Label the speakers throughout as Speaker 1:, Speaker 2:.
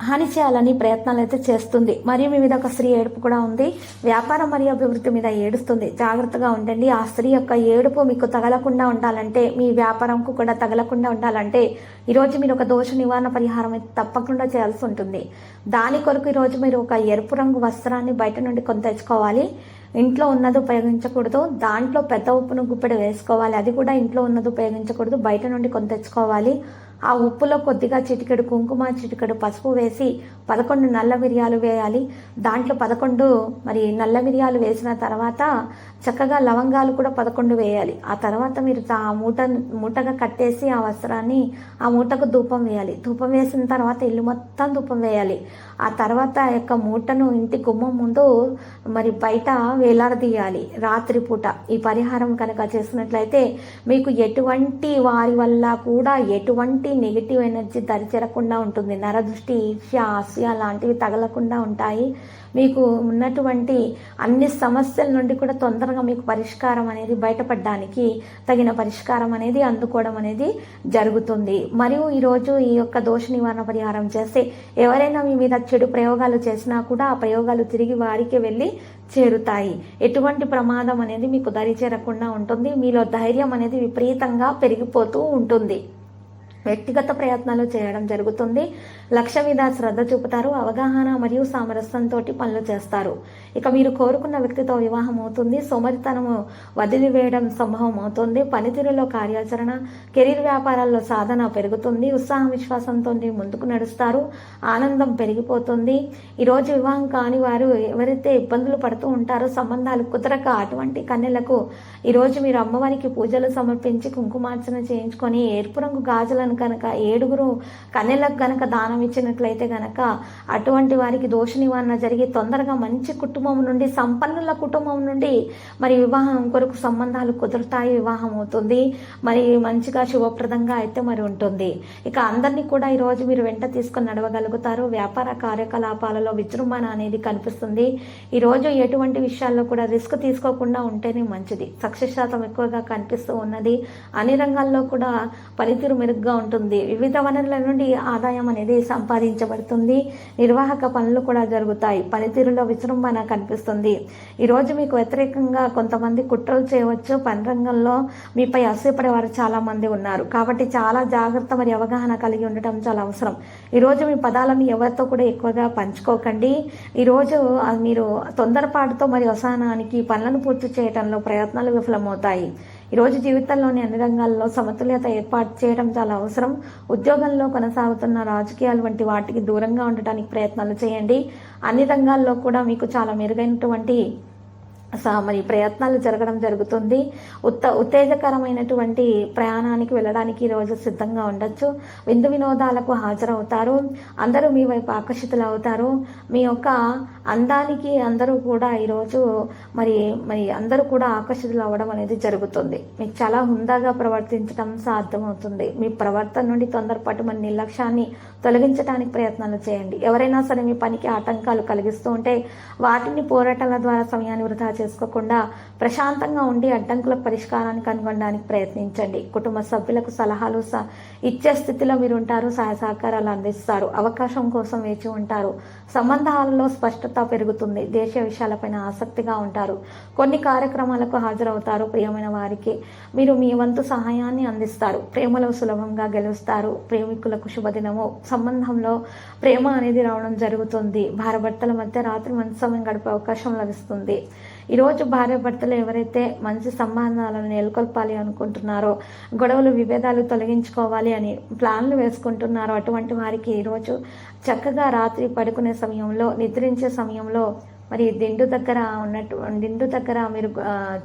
Speaker 1: హాని చేయాలని ప్రయత్నాలు అయితే చేస్తుంది. మరియు మీ మీద ఒక స్త్రీ ఏడుపు కూడా ఉంది. వ్యాపారం మరియు అభివృద్ధి మీద ఏడుస్తుంది. జాగ్రత్తగా ఉండండి. ఆ స్త్రీ యొక్క ఏడుపు మీకు తగలకుండా ఉండాలంటే మీ వ్యాపారంకు కూడా తగలకుండా ఉండాలంటే ఈరోజు మీరు ఒక దోష నివారణ పరిహారం అయితే తప్పకుండా చేయాల్సి ఉంటుంది. దాని కొరకు ఈరోజు మీరు ఒక ఎరుపు రంగు వస్త్రాన్ని బయట నుండి కొని తెచ్చుకోవాలి. ఇంట్లో ఉన్నది ఉపయోగించకూడదు. దాంట్లో పెద్ద ఉప్పును గుప్పెడు వేసుకోవాలి. అది కూడా ఇంట్లో ఉన్నది ఉపయోగించకూడదు. బయట నుండి కొని తెచ్చుకోవాలి. ఆ ఉప్పులో కొద్దిగా చిటికెడు కుంకుమ చిటికెడు పసుపు వేసి పదకొండు నల్ల మిరియాలు వేయాలి. దాంట్లో పదకొండు మరి నల్ల మిరియాలు వేసిన తర్వాత చక్కగా లవంగాలు కూడా పదకొండు వేయాలి. ఆ తర్వాత మీరు ఆ మూట మూటగా కట్టేసి ఆ వస్త్రాన్ని ఆ మూటకు ధూపం వేయాలి. ధూపం వేసిన తర్వాత ఇల్లు మొత్తం ధూపం వేయాలి. ఆ తర్వాత ఆ యొక్క మూటను ఇంటి గుమ్మం ముందు మరి బయట వేలాడదీయాలి. రాత్రిపూట ఈ పరిహారం కనుక చేసినట్లయితే మీకు ఎటువంటి వారి వల్ల కూడా ఎటువంటి నెగిటివ్ ఎనర్జీ దరిచేరకుండా ఉంటుంది. నరదృష్టి ఈర్ష్య ఆస్య లాంటివి తగలకుండా ఉంటాయి. మీకు ఉన్నటువంటి అన్ని సమస్యల నుండి కూడా తొందరగా మీకు పరిష్కారం అనేది బయటపడడానికి తగిన పరిష్కారం అనేది అందుకోవడం అనేది జరుగుతుంది. మరియు ఈరోజు ఈ యొక్క దోష నివారణ పరిహారం చేస్తే ఎవరైనా మీ మీద చెడు ప్రయోగాలు చేసినా కూడా ఆ ప్రయోగాలు తిరిగి వారికి వెళ్ళి చేరుతాయి. ఎటువంటి ప్రమాదం అనేది మీకు దరి చేరకుండా ఉంటుంది. మీలో ధైర్యం అనేది విపరీతంగా పెరిగిపోతూ ఉంటుంది. వ్యక్తిగత ప్రయత్నాలు చేయడం జరుగుతుంది. లక్ష్య మీద శ్రద్ధ చూపుతారు అవగాహన మరియు సామరస్యంతో పనులు చేస్తారు. ఇక మీరు కోరుకున్న వ్యక్తితో వివాహం అవుతుంది సోమరితనము వదిలివేయడం సంభవం అవుతుంది పనితీరులో కార్యాచరణ కెరీర్ వ్యాపారాల్లో సాధన పెరుగుతుంది ఉత్సాహం విశ్వాసంతో ముందుకు నడుస్తారు ఆనందం పెరిగిపోతుంది. ఈరోజు వివాహం కాని వారు ఎవరైతే ఇబ్బందులు పడుతూ ఉంటారో సంబంధాలు కుదరక అటువంటి కన్యలకు ఈరోజు మీరు అమ్మవారికి పూజలు సమర్పించి కుంకుమార్చన చేయించుకొని ఎరుపు రంగు గాజులను కనుక ఏడుగురు కన్యలకు కనుక దానం ఇచ్చినట్లయితే గనక అటువంటి వారికి దోష నివారణ జరిగి తొందరగా మంచి కుటుంబం నుండి సంపన్నుల కుటుంబం నుండి మరి వివాహం కొరకు సంబంధాలు కుదురుతాయి వివాహం అవుతుంది. మరి మంచిగా శుభప్రదంగా అయితే మరి ఉంటుంది. ఇక అందరినీ కూడా ఈరోజు మీరు వెంట తీసుకొని నడవగలుగుతారు. వ్యాపార కార్యకలాపాలలో విజృంభణ అనేది కనిపిస్తుంది. ఈరోజు ఎటువంటి విషయాల్లో కూడా రిస్క్ తీసుకోకుండా ఉంటేనే మంచిది. సక్సెస్ శాతం ఎక్కువగా కనిపిస్తూ ఉన్నది. అన్ని రంగాల్లో కూడా పనితీరు మెరుగ్గా ఉంటుంది. వివిధ వనరుల నుండి ఆదాయం అనేది సంపాదించబడుతుంది. నిర్వాహక పనులు కూడా జరుగుతాయి. పనితీరులో విజృంభణ కనిపిస్తుంది. ఈరోజు మీకు వ్యతిరేకంగా కొంతమంది కుట్రలు చేయవచ్చు. పని రంగంలో మీపై అసూయపడే వారు చాలా మంది ఉన్నారు. కాబట్టి చాలా జాగ్రత్త మరి అవగాహన కలిగి ఉండటం చాలా అవసరం. ఈరోజు మీ పదాలను ఎవరితో కూడా ఎక్కువగా పంచుకోకండి. ఈరోజు మీరు తొందరపాటుతో మరి అసహనానికి పనులను పూర్తి చేయడంలో ప్రయత్నాలు విఫలమవుతాయి. ఈరోజు జీవితంలోని అన్ని రంగాల్లో సమతుల్యత ఏర్పాటు చేయడం చాలా అవసరం. ఉద్యోగంలో కొనసాగుతున్న రాజకీయాలు వంటి వాటికి దూరంగా ఉండటానికి ప్రయత్నాలు చేయండి. అన్ని రంగాల్లో కూడా మీకు చాలా మెరుగైనటువంటి మరి ప్రయత్నాలు జరగడం జరుగుతుంది. ఉత్త ఉత్తేజకరమైనటువంటి ప్రయాణానికి వెళ్ళడానికి ఈరోజు సిద్ధంగా ఉండొచ్చు. విందు వినోదాలకు హాజరవుతారు. అందరూ మీ వైపు ఆకర్షితులు అవుతారు మీ యొక్క అందానికి అందరూ కూడా ఈరోజు మరి మరి అందరూ కూడా ఆకర్షితులు అవ్వడం అనేది జరుగుతుంది. మీకు చాలా హుందాగా ప్రవర్తించడం సాధ్యమవుతుంది. మీ ప్రవర్తన నుండి తొందరపాటు మన నిర్లక్ష్యాన్ని తొలగించడానికి ప్రయత్నాలు చేయండి. ఎవరైనా సరే మీ పనికి ఆటంకాలు కలిగిస్తూ ఉంటే వాటిని పోరాటాల ద్వారా సమయాన్ని వృధా చేసుకోకుండా ప్రశాంతంగా ఉండి అడ్డంకుల పరిష్కారాన్ని కనుగొనడానికి ప్రయత్నించండి. కుటుంబ సభ్యులకు సలహాలు స- ఇచ్చే స్థితిలో మీరు ఉంటారు సహాయ సహకారాలు అందిస్తారు అవకాశం కోసం వేచి ఉంటారు. సంబంధాలలో స్పష్టత పెరుగుతుంది దేశ విషయాలపైన ఆసక్తిగా ఉంటారు. కొన్ని కార్యక్రమాలకు హాజరవుతారు ప్రియమైన వారికి. మీరు మీ వంతు సహాయాన్ని అందిస్తారు. ప్రేమలో సులభంగా గెలుస్తారు. ప్రేమికులకు శుభదినము. సంబంధంలో ప్రేమ అనేది రావడం జరుగుతుంది. భారభర్తల మధ్య రాత్రి మంచి సమయం గడిపే అవకాశం లభిస్తుంది. ఈరోజు భార్యాభర్తలు ఎవరైతే మంచి సంబంధాలను నెలకొల్పాలి అనుకుంటున్నారో గొడవలు విభేదాలు తొలగించుకోవాలి అని ప్లాన్లు వేసుకుంటున్నారో అటువంటి వారికి ఈరోజు చక్కగా రాత్రి పడుకునే సమయంలో నిద్రించే సమయంలో మరి దిండు దగ్గర ఉన్నట్టు దిండు దగ్గర మీరు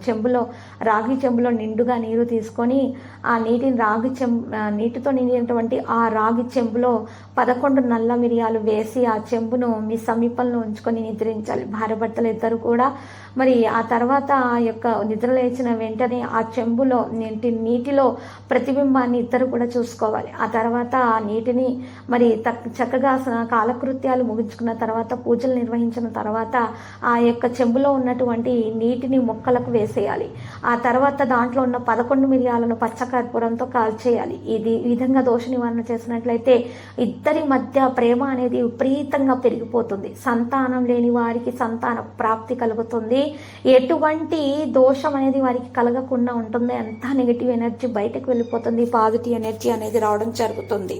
Speaker 1: చెంబులో రాగి చెంబులో నిండుగా నీరు తీసుకొని ఆ నీటిని రాగి చెంబు నీటితో నిండినటువంటి ఆ రాగి చెంబులో పదకొండు నల్ల మిరియాలు వేసి ఆ చెంబును మీ సమీపంలో ఉంచుకొని నిద్రించాలి. భార్య భర్తలు ఇద్దరు కూడా. మరి ఆ తర్వాత ఆ యొక్క నిద్ర లేచిన వెంటనే ఆ చెంబులో నీటి నీటిలో ప్రతిబింబాన్ని ఇద్దరు కూడా చూసుకోవాలి. ఆ తర్వాత ఆ నీటిని మరి తక్- చక్కగా కాలకృత్యాలు ముగించుకున్న తర్వాత పూజలు నిర్వహించిన తర్వాత ఆ యొక్క చెంబులో ఉన్నటువంటి నీటిని మొక్కలకు వేసేయాలి. ఆ తర్వాత దాంట్లో ఉన్న పదకొండు మిరియాలను పచ్చకర్పూరంతో కాల్చేయాలి. ఇది విధంగా దోష నివారణ చేసినట్లయితే ఇద్దరి మధ్య ప్రేమ అనేది విపరీతంగా పెరిగిపోతుంది. సంతానం లేని వారికి సంతాన ప్రాప్తి కలుగుతుంది. ఎటువంటి దోషం అనేది వారికి కలగకుండా ఉంటుంది. అంతా నెగిటివ్ ఎనర్జీ బయటకు వెళ్ళిపోతుంది. పాజిటివ్ ఎనర్జీ అనేది రావడం జరుగుతుంది.